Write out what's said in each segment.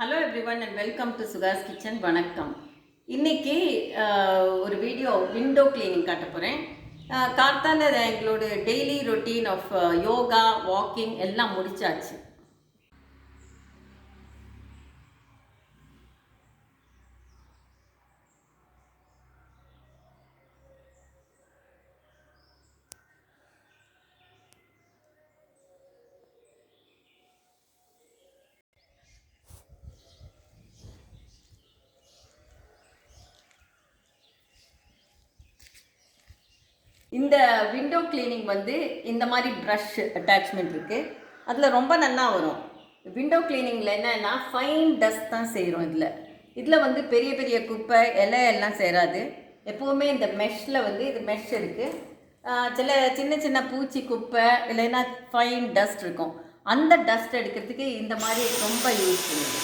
Hello everyone and welcome to Sukash kitchen வணக்கம். இன்னைக்கு ஒரு வீடியோ விண்டோ கிளீனிங் காட்ட போகிறேன் கார்த்தால எங்களோட daily routine of yoga walking எல்லாம் முடிச்சாச்சு. இந்த விண்டோ கிளீனிங் வந்து இந்த மாதிரி ப்ரஷ் அட்டாச்மெண்ட் இருக்குது அதில் ரொம்ப நல்லா வரும். விண்டோ கிளீனிங்கில் என்னென்னா ஃபைன் டஸ்ட் தான் செய்கிறோம் இதில். இதில் வந்து பெரிய பெரிய குப்பை இலை எல்லாம் சேராது. எப்போவுமே இந்த மெஷ்ஷில் வந்து இது மெஷ் இருக்குது சில சின்ன சின்ன பூச்சி குப்பை இல்லைன்னா ஃபைன் டஸ்ட் இருக்கும். அந்த டஸ்ட் எடுக்கிறதுக்கு இந்த மாதிரி ரொம்ப யூஸ் பண்ணுது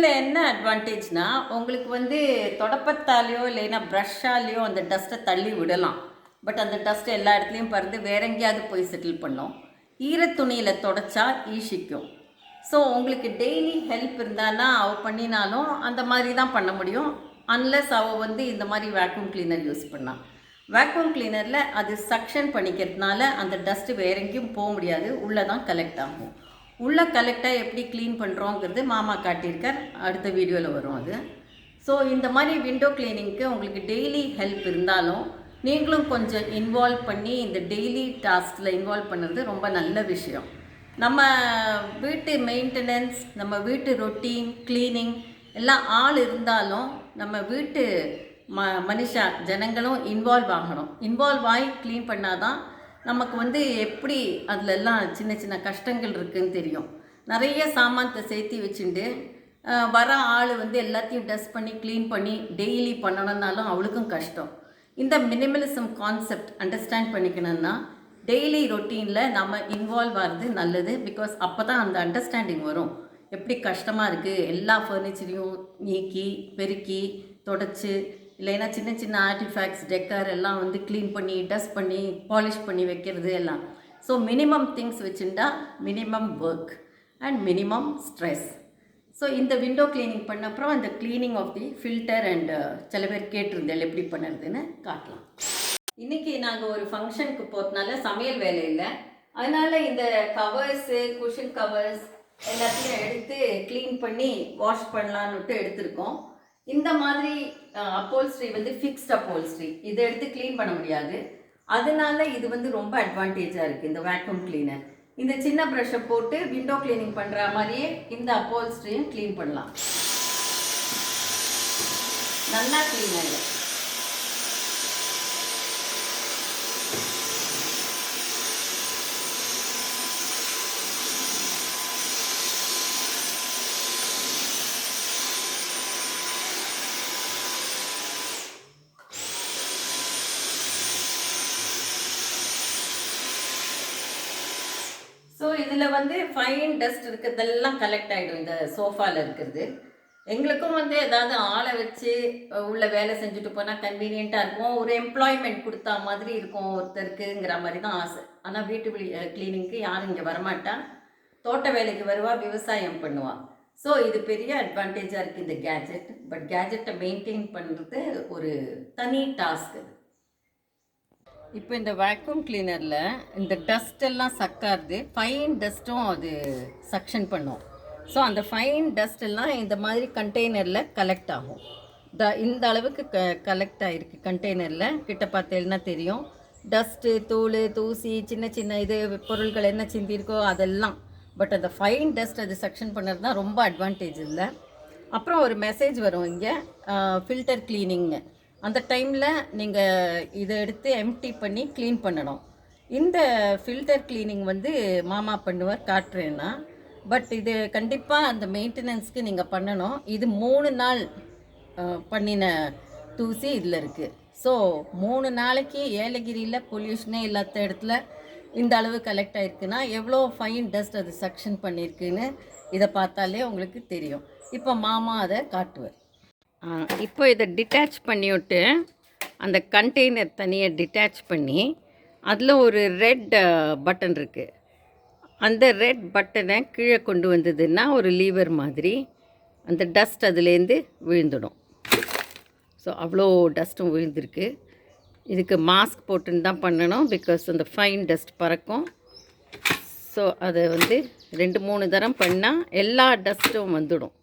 இதில் என்ன அட்வான்டேஜ்னால் உங்களுக்கு வந்து தொடப்பத்தாலேயோ இல்லைன்னா ப்ரஷ்ஷாலேயோ அந்த டஸ்ட்டை தள்ளி விடலாம். பட் அந்த டஸ்ட் எல்லா இடத்துலையும் பறந்து வேற எங்கேயாவது போய் செட்டில் பண்ணோம். ஈரத்துணியில் தொடச்சா ஈஷிக்கும் ஸோ உங்களுக்கு டெய்லி ஹெல்ப் இருந்தானா அவ பண்ணினாலும் அந்த மாதிரி தான் பண்ண முடியும். அன்லஸ் அவள் வந்து இந்த மாதிரி வேக்யூம் கிளீனர் யூஸ் பண்ணான் வேக்யூம் கிளீனரில் அது சக்ஷன் பண்ணிக்கிறதுனால அந்த டஸ்ட்டு வேற எங்கேயும் போக முடியாது. உள்ளே தான் கலெக்ட் ஆகும். உள்ள கலெக்டாக எப்படி க்ளீன் பண்ணுறோங்கிறது மாமா காட்டியிருக்கார். அடுத்த வீடியோவில் வரும் அது. ஸோ இந்த மாதிரி விண்டோ கிளீனிங்க்கு உங்களுக்கு டெய்லி ஹெல்ப் இருந்தாலும் நீங்களும் கொஞ்சம் இன்வால்வ் பண்ணி இந்த டெய்லி டாஸ்கில் இன்வால்வ் பண்ணுறது ரொம்ப நல்ல விஷயம். நம்ம வீட்டு மெயின்டெனன்ஸ் நம்ம வீட்டு ரொட்டீன் க்ளீனிங் எல்லாம் ஆள் இருந்தாலும் நம்ம வீட்டு ம மனுஷா ஜனங்களும் இன்வால்வ் ஆகணும். இன்வால்வ் ஆகி க்ளீன் பண்ணாதான் நமக்கு வந்து எப்படி அதிலெல்லாம் சின்ன சின்ன கஷ்டங்கள் இருக்குன்னு தெரியும். நிறைய சாமானத்தை சேர்த்து வச்சுட்டு வர ஆள் வந்து எல்லாத்தையும் டஸ்ட் பண்ணி க்ளீன் பண்ணி டெய்லி பண்ணணும்னாலும் அவளுக்கும் கஷ்டம். இந்த மினிமலிசம் கான்செப்ட் அண்டர்ஸ்டாண்ட் பண்ணிக்கணும்னா டெய்லி ரொட்டீனில் நம்ம இன்வால்வ் ஆகிறது நல்லது பிகாஸ் அப்போ தான் அந்த அண்டர்ஸ்டாண்டிங் வரும். எப்படி கஷ்டமாக இருக்குது எல்லா ஃபர்னிச்சரையும் நீக்கி பெருக்கி தொடச்சி இல்லைன்னா சின்ன சின்ன ஆர்டிஃபேக்ட்ஸ் டெக்கர் எல்லாம் வந்து க்ளீன் பண்ணி டஸ்ட் பண்ணி பாலிஷ் பண்ணி வைக்கிறது எல்லாம். ஸோ மினிமம் திங்ஸ் வச்சுட்டா minimum work and minimum stress so இந்த விண்டோ க்ளீனிங் பண்ண அப்புறம் அந்த cleaning of the filter and சில பேர் கேட்டிருந்தேன் எப்படி பண்ணுறதுன்னு காட்டலாம். இன்னைக்கு நாங்கள் ஒரு ஃபங்க்ஷனுக்கு போகிறதுனால சமையல் வேலை இல்லை. அதனால் இந்த கவர்ஸு குஷன் கவர்ஸ் எல்லாத்தையும் எடுத்து க்ளீன் பண்ணி வாஷ் பண்ணலான்னுட்டு எடுத்திருக்கோம். இந்த மாதிரி அப்போல்ஸ்ட்ரி வந்து ஃபிக்ஸ்ட் அப்போல்ஸ்ட்ரி இதை எடுத்து க்ளீன் பண்ண முடியாது. அதனால இது வந்து ரொம்ப அட்வான்டேஜாக இருக்குது இந்த வேக்யூம் கிளீனர் இந்த சின்ன ப்ரெஷ்ஷை போட்டு விண்டோ க்ளீனிங் பண்ணுற மாதிரியே இந்த அப்போல்ஸ்ட்ரியும் க்ளீன் பண்ணலாம். நல்லா க்ளீன் ஆகிடும் ஸோ இதில் வந்து ஃபைன் டஸ்ட் இருக்கிறதெல்லாம் கலெக்ட் ஆகிடும் இந்த சோஃபாவில் இருக்கிறது. எங்களுக்கும் வந்து ஏதாவது ஆளை வச்சு உள்ள வேலை செஞ்சுட்டு போனால் கன்வீனியண்ட்டாக இருக்கும். ஒரு எம்ப்ளாய்மெண்ட் கொடுத்தா மாதிரி இருக்கும் ஒருத்தருக்குங்கிற மாதிரி தான் ஆசை. ஆனால் வீட்டு கிளீனிங்க்கு யாரும் இங்கே வரமாட்டா. தோட்ட வேலைக்கு வருவா விவசாயம் பண்ணுவா. ஸோ இது பெரிய அட்வான்டேஜாக இருக்குது இந்த கேஜெட் பட் கேஜெட்டை மெயின்டைன் பண்ணுறது ஒரு தனி டாஸ்க் அது. இப்போ இந்த வேக்யூம் கிளீனரில் இந்த டஸ்ட் எல்லாம் சக்காருது ஃபைன் டஸ்ட்டும் அது சக்ஷன் பண்ணும். ஸோ அந்த ஃபைன் டஸ்ட் எல்லாம் இந்த மாதிரி கண்டெய்னரில் கலெக்ட் ஆகும். த இந்த அளவுக்கு க கலெக்ட் ஆகிருக்கு கண்டெய்னரில் கிட்ட பார்த்தேன்னா தெரியும்? டஸ்ட்டு தூள் தூசி சின்ன சின்ன இது பொருட்கள் என்ன சிந்திருக்கோ அதெல்லாம். பட் அந்த ஃபைன் டஸ்ட் அது செக்ஷன் பண்ணுறது தான் ரொம்ப அட்வான்டேஜ் இல்லை. அப்புறம் ஒரு மெசேஜ் வரும் இங்கே ஃபில்டர் க்ளீனிங்னு அந்த டைமில் நீங்கள் இதை எடுத்து எம்டி பண்ணி க்ளீன் பண்ணணும். இந்த ஃபில்டர் க்ளீனிங் வந்து மாமா பண்ணுவார் காட்டுறேன்னா. பட் இது கண்டிப்பாக அந்த மெயின்டெனன்ஸ்க்கு நீங்கள் பண்ணணும். இது மூணு நாள் பண்ணின தூசி இதில் இருக்குது ஸோ மூணு நாளைக்கு ஏலகிரியில் பொல்யூஷனே இல்லாத இடத்துல இந்த அளவு கலெக்ட் ஆகிருக்குன்னா எவ்வளோ ஃபைன் டஸ்ட் அது சக்ஷன் பண்ணியிருக்குன்னு இதை பார்த்தாலே உங்களுக்கு தெரியும். இப்போ மாமா அதை காட்டுவார். இப்போ இதை டிட்டாச் பண்ணிவிட்டு அந்த கண்டெய்னர் தனியாக டிட்டாச் பண்ணி அதில் ஒரு ரெட் பட்டன் இருக்குது அந்த ரெட் பட்டனை கீழே கொண்டு வந்ததுன்னா ஒரு லீவர் மாதிரி அந்த டஸ்ட் அதுலேருந்து விழுந்துடும். ஸோ அவ்வளோ டஸ்ட்டும் விழுந்திருக்கு. இதுக்கு மாஸ்க் போட்டுன்னு தான் பண்ணணும் பிகாஸ் அந்த ஃபைன் டஸ்ட் பறக்கும். ஸோ அதை வந்து ரெண்டு மூணு தரம் பண்ணால் எல்லா டஸ்ட்டும் வந்துடும்.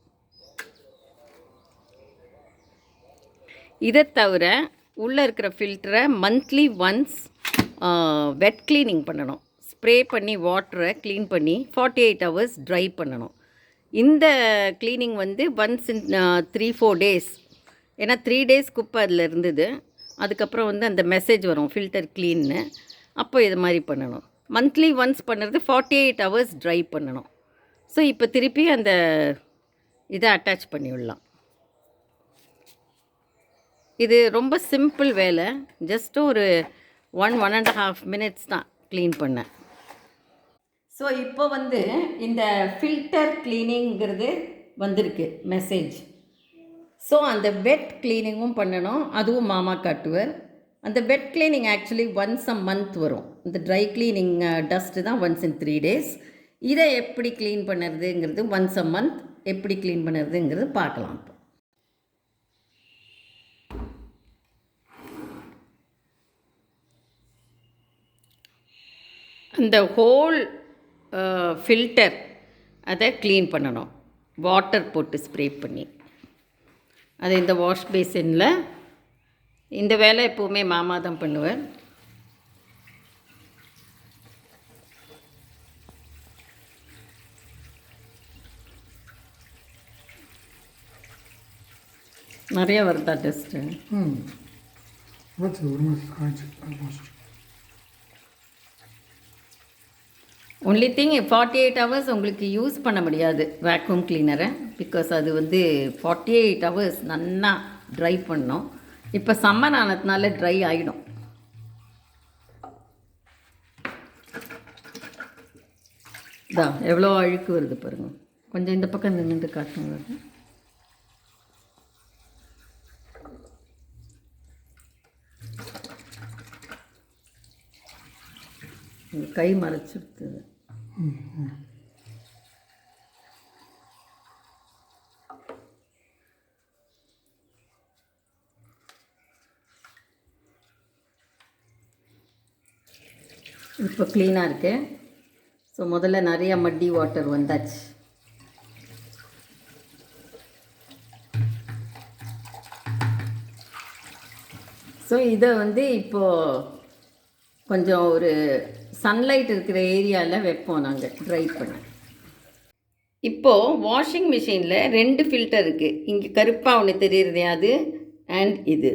இதை தவிர உள்ளே இருக்கிற ஃபில்டரை மந்த்லி ஒன்ஸ் வெட் க்ளீனிங் பண்ணணும். ஸ்ப்ரே பண்ணி வாட்டரை க்ளீன் பண்ணி ஃபார்ட்டி எயிட் ஹவர்ஸ் ட்ரை பண்ணணும். இந்த க்ளீனிங் வந்து once in three four days ஏன்னா த்ரீ டேஸ் குப்பை அதில் இருந்தது. அதுக்கப்புறம் வந்து அந்த மெசேஜ் வரும் ஃபில்டர் க்ளீன்னு அப்போ இது மாதிரி பண்ணணும். மந்த்லி ஒன்ஸ் பண்ணுறது ஃபார்ட்டி எயிட் ஹவர்ஸ் ட்ரை பண்ணணும். ஸோ இப்போ திருப்பி அந்த இதை அட்டாச் பண்ணி விடலாம் இது ரொம்ப சிம்பிள் வேலை. ஜஸ்ட்டு ஒரு one one and half minutes தான் க்ளீன் பண்ணேன். ஸோ இப்போ வந்து இந்த ஃபில்டர் க்ளீனிங்கிறது வந்திருக்கு மெசேஜ் ஸோ அந்த வெட் க்ளீனிங்கும் பண்ணணும். அதுவும் மாமா காட்டுவர். அந்த wet cleaning actually once a month வரும். இந்த ட்ரை க்ளீனிங் டஸ்ட்டு தான் ஒன்ஸ் இன் த்ரீ டேஸ் இதை எப்படி க்ளீன் பண்ணுறதுங்கிறது ஒன்ஸ் அ மந்த் எப்படி க்ளீன் பண்ணுறதுங்கிறது பார்க்கலாம் இப்போ. இந்த ஹோல் ஃபில்டர் அதை க்ளீன் பண்ணணும். வாட்டர் போட்டு ஸ்ப்ரே பண்ணி. அது இந்த வாஷ் பேசினில் இந்த வேலை எப்போவுமே மாமா தான் பண்ணுவேன் நிறைய வருதா டெஸ்ட்டு ம். ஒரு almost only thing forty eight hours உங்களுக்கு யூஸ் பண்ண முடியாது வேக்யூம் கிளீனரை பிகாஸ் அது வந்து ஃபார்ட்டி எயிட் ஹவர்ஸ் நல்லா ட்ரை பண்ணோம். இப்போ சம்மர் ஆனதுனால ட்ரை ஆகிடும் தான் எவ்வளோ அழுக்கு வருது பாருங்க. கொஞ்சம் இந்த பக்கம் நின்று காட்டுங்க. கை மறைச்சிருக்குது. இப்போ க்ளீனாக இருக்கு. ஸோ முதல்ல நிறைய மட்டி வாட்டர் வந்தாச்சு. ஸோ இதை வந்து இப்போது கொஞ்சம் ஒரு சன்லைட் இருக்கிற ஏரியாவில் வைப்போம் நாங்கள் ட்ரை பண்ண. இப்போது வாஷிங் மிஷினில் ரெண்டு ஃபில்டர் இருக்குது இங்கே கருப்பாக ஒன்று தெரியுறதே அது அண்ட் இது.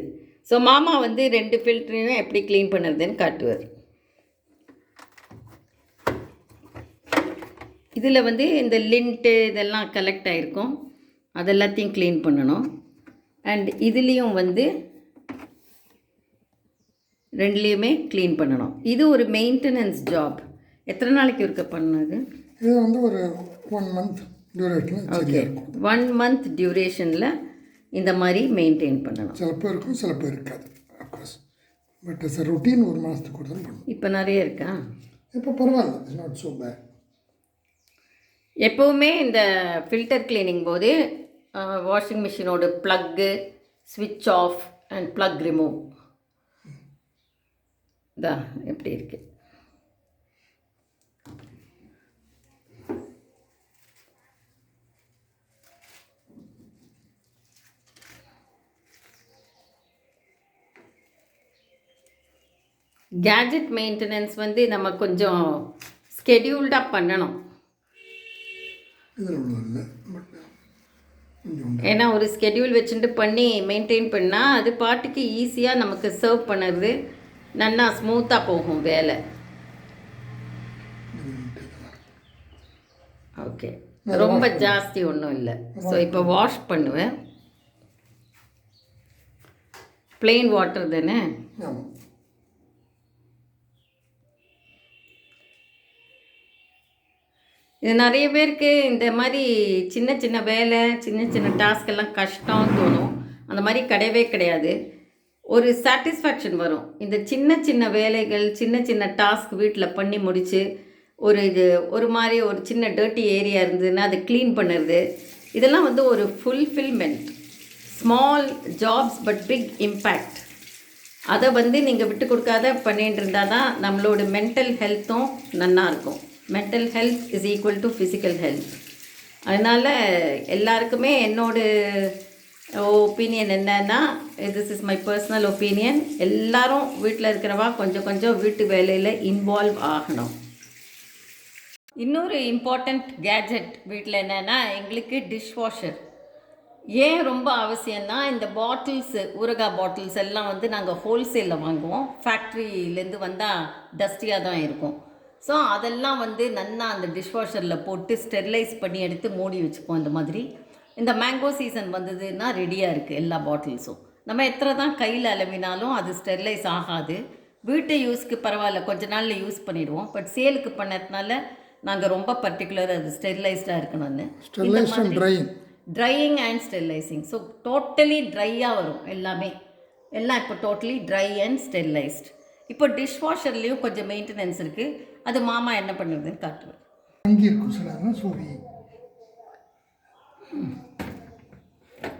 ஸோ மாமா வந்து ரெண்டு ஃபில்டரையும் எப்படி க்ளீன் பண்ணுறதுன்னு காட்டுவார். இதில் வந்து இந்த லிண்ட்டு இதெல்லாம் கலெக்ட் ஆகிருக்கும் அதெல்லாத்தையும் க்ளீன் பண்ணணும். அண்ட் இதுலேயும் வந்து ரெண்டுலேயுமே க்ளீன் பண்ணணும். இது ஒரு மெயின்டெனன்ஸ் ஜாப் எத்தனை நாளைக்கு இருக்க பண்ணது இது வந்து ஒரு one month okay one month டியூரேஷனில் இந்த மாதிரி மெயின்டைன் பண்ணணும். சில பேர் இருக்கும் சில பேர் இருக்காது அஃப்கோர்ஸ் பட் இட்ஸ் ரொட்டீன் ஒரு மாதத்துக்கு கூட தான் பண்ணும் இப்போ நிறைய இருக்கா? இப்போ பரவாயில்ல இட்ஸ் நாட் ஸோ பேட் எப்போவுமே இந்த ஃபில்டர் கிளீனிங் போது வாஷிங் மிஷினோட ப்ளக்கு ஸ்விட்ச் ஆஃப் அண்ட் ப்ளக் ரிமூவ் இதா எப்படி இருக்கு? கேஜெட் மெயின்டெனன்ஸ் வந்து நம்ம கொஞ்சம் ஸ்கெடியூல்டாக பண்ணணும். ஏன்னா ஒரு ஸ்கெடியூல் வச்சுட்டு பண்ணி மெயின்டைன் பண்ணால் அது பாட்டுக்கு ஈஸியாக நமக்கு சர்வ் பண்ணுறது நல்லா ஸ்மூத்தாக போகும் வேலை. ஓகே ரொம்ப ஜாஸ்தி ஒன்றும் இல்லை. ஸோ இப்போ வாஷ் பண்ணுவேன். Plain வாட்டர் தானே? இது நிறைய பேருக்கு இந்த மாதிரி சின்ன சின்ன வேலை சின்ன சின்ன டாஸ்க் எல்லாம் கஷ்டம் தோணும். அந்த மாதிரி கிடையவே கிடையாது. ஒரு சாட்டிஸ்ஃபேக்ஷன் வரும். இந்த சின்ன சின்ன வேலைகள் சின்ன சின்ன டாஸ்க் வீட்டில் பண்ணி முடித்து ஒரு இது ஒரு மாதிரி ஒரு சின்ன டர்ட்டி ஏரியா இருந்ததுன்னா அதை க்ளீன் பண்ணுறது இதெல்லாம் வந்து ஒரு fulfilment small jobs but big impact அதை வந்து நீங்கள் விட்டு கொடுக்காத பண்ணிட்டு இருந்தால் தான் நம்மளோட மென்டல் ஹெல்த்தும் நல்லாயிருக்கும் இருக்கும். Mental health is equal to physical health அதனால் எல்லாருக்குமே என்னோட ஒப்பீனியன் என்னன்னா this is my personal opinion எல்லாரும் வீட்டில் இருக்கிறவா கொஞ்சம் கொஞ்சம் வீட்டு வேலையில் இன்வால்வ் ஆகணும். இன்னொரு இம்பார்ட்டண்ட் கேஜெட் வீட்டில் என்னென்னா எங்களுக்கு டிஷ் வாஷர் ஏன் ரொம்ப அவசியம்னா இந்த பாட்டில்ஸு ஊறுகாய் பாட்டில்ஸ் எல்லாம் வந்து நாங்கள் ஹோல்சேலில் வாங்குவோம். ஃபேக்ட்ரியிலேருந்து வந்தால் டஸ்டியாக தான் இருக்கும். ஸோ அதெல்லாம் வந்து நன்னா அந்த டிஷ் வாஷரில் போட்டு ஸ்டெர்லைஸ் பண்ணி எடுத்து மூடி வச்சுப்போம் இந்த மாதிரி. இந்த மேங்கோ சீசன் வந்ததுன்னா ரெடியாக இருக்குது எல்லா பாட்டில்ஸும் நம்ம எத்தனை தான் கையில் அலவினாலும் அது ஸ்டெர்லைஸ் ஆகாது. வீட்டு யூஸ்க்கு பரவாயில்ல கொஞ்ச நாளில் யூஸ் பண்ணிடுவோம். பட் சேலுக்கு பண்ணதுனால நாங்கள் ரொம்ப பர்டிகுலர் அது ஸ்டெர்லைஸ்டாக இருக்கணும்னு drying drying and sterilizing so totally ட்ரையாக வரும் எல்லாமே. எல்லாம் இப்போ டோட்டலி ட்ரை அண்ட் ஸ்டெர்லைஸ்ட் இப்போ டிஷ் வாஷர்லேயும் கொஞ்சம் மெயின்டெனன்ஸ் இருக்குது அது மாமா என்ன பண்ணுறதுன்னு காட்டுவேன்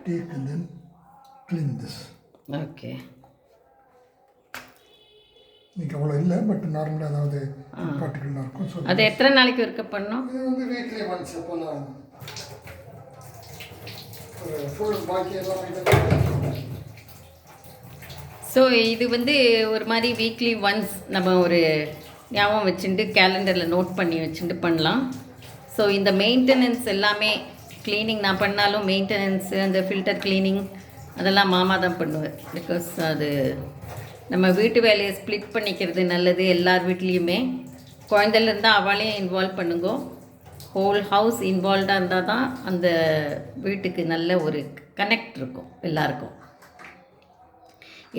take and then clean this okay இன்னைக்கு அவ்வளோ இல்லை பட் நார்மலாக ஏதாவது பார்ட்டிகுலராக இருக்கும் ஸோ அது எத்தனை நாளைக்கு இருக்க பண்ணோம்? இது வந்து வீக்லி ஒன்ஸ் எப்போல்லாம் ஃபுல் பாக்கி எல்லாம் ஸோ இது வந்து ஒரு மாதிரி வீக்லி ஒன்ஸ் நம்ம ஒரு ஞாபகம் வச்சுட்டு கேலண்டரில் நோட் பண்ணி வச்சுட்டு பண்ணலாம். ஸோ இந்த மெயின்டெனன்ஸ் எல்லாமே க்ளீனிங் நான் பண்ணாலும் மெயின்டெனன்ஸு அந்த ஃபில்டர் க்ளீனிங் அதெல்லாம் மாமா தான் பண்ணுவேன் பிகாஸ் அது நம்ம வீட்டு வேலையை ஸ்ப்ளிட் பண்ணிக்கிறது நல்லது எல்லார் வீட்லேயுமே. குழந்தைல இருந்தால் அவளையும் இன்வால்வ் பண்ணுங்கோ. ஹோல் ஹவுஸ் இன்வால்வ்டாக இருந்தால் தான் அந்த வீட்டுக்கு நல்ல ஒரு கனெக்ட் இருக்கும் எல்லாருக்கும்.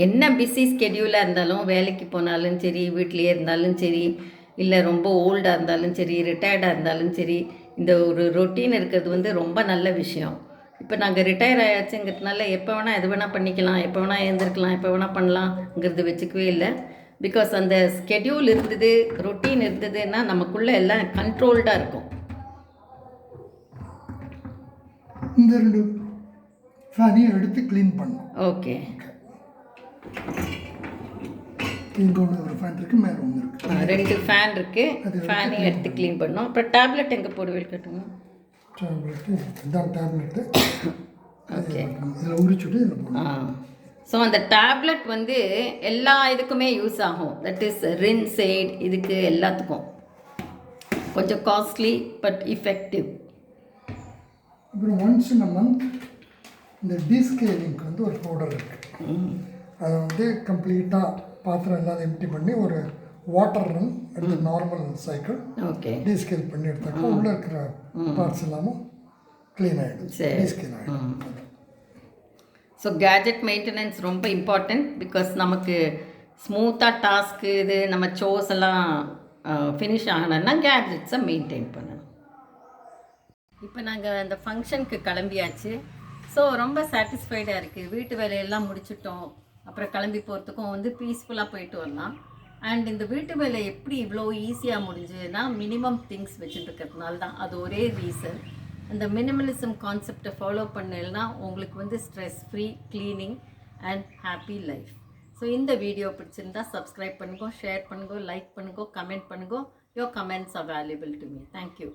என்ன பிஸி ஸ்கெடியூலாக இருந்தாலும் வேலைக்கு போனாலும் சரி வீட்லேயே இருந்தாலும் சரி இல்லை ரொம்ப ஓல்டாக இருந்தாலும் சரி ரிட்டையர்டாக இருந்தாலும் சரி இந்த ஒரு ரொட்டீன் இருக்கிறது வந்து ரொம்ப நல்ல விஷயம். இப்போ நாங்கள் ரிட்டையர் ஆயாச்சுங்கிறதுனால எப்போ வேணால் எது வேணால் பண்ணிக்கலாம் எப்போ வேணால் எழுந்திருக்கலாம் எப்போ வேணால் பண்ணலாங்கிறது வச்சுக்கவே இல்லை. பிகாஸ் அந்த ஸ்கெடியூல் இருந்தது ரொட்டீன் இருந்ததுன்னா நமக்குள்ளே எல்லாம் கண்ட்ரோல்டாக இருக்கும். இந்த ரெண்டு ஃபேனையும் எடுத்து க்ளீன் பண்ணணும் ஓகே இங்கே ஒரு ஃபேன் இருக்குது மேலே ரெண்டு ஃபேன் இருக்குது ஃபேனையும் எடுத்து க்ளீன் பண்ணோம் அப்புறம் டேப்லெட் எங்கே போடுவேன் கட்டுங்க ஓகே போடணும். ஸோ அந்த டேப்லெட் வந்து எல்லா இதுக்குமே யூஸ் ஆகும். தட் இஸ் ரின்சைட் இதுக்கு எல்லாத்துக்கும். கொஞ்சம் காஸ்ட்லி பட் இஃபெக்டிவ் அப்புறம் ஒன்ஸ் மந்த் இந்த டீஸ்கேலிங்க்கு வந்து ஒரு பவுடர் இருக்குது அதை வந்து கம்ப்ளீட்டாக பாத்திரம் எல்லாம் எம்டி பண்ணி ஒரு வாட்டர் ரன் அடுத்த நார்மல் சைக்கிள் ஓகே. டீஸ்கேல் பண்ணி எடுத்தாக்கா உள்ளே இருக்கிற பார்ட்ஸ் எல்லாமும் க்ளீன் ஆகிடும் சரி. டீஸ்கேல் ஆகிடும் ஸோ கேஜெட் மெயின்டெனன்ஸ் ரொம்ப இம்பார்ட்டண்ட் பிகாஸ் நமக்கு ஸ்மூத்தாக டாஸ்க்கு இது நம்ம சோஸ் எல்லாம் ஃபினிஷ் ஆகணும்னா கேஜெட்ஸை மெயின்டைன் பண்ணணும். இப்போ நாங்கள் அந்த ஃபங்க்ஷனுக்கு கிளம்பியாச்சு. ஸோ ரொம்ப சாட்டிஸ்ஃபைடாக இருக்குது வீட்டு வேலையெல்லாம் முடிச்சிட்டோம். அப்புறம் கிளம்பி போகிறதுக்கும் வந்து பீஸ்ஃபுல்லாக போயிட்டு வரலாம். அண்ட் இந்த வீட்டு வேலை எப்படி இவ்வளோ ஈஸியாக முடிஞ்சதுன்னா மினிமம் திங்ஸ் வச்சுட்டு இருக்கிறதுனால தான். அது ஒரே ரீசன் அந்த மினிமலிசம் கான்செப்டை ஃபாலோ பண்ணலைன்னா உங்களுக்கு வந்து stress free cleaning and happy life so இந்த வீடியோ பிடிச்சிருந்தா சப்ஸ்கிரைப் பண்ணுங்க ஷேர் பண்ணுங்க லைக் பண்ணுங்க கமெண்ட் பண்ணுங்க. Your comments available to me thank you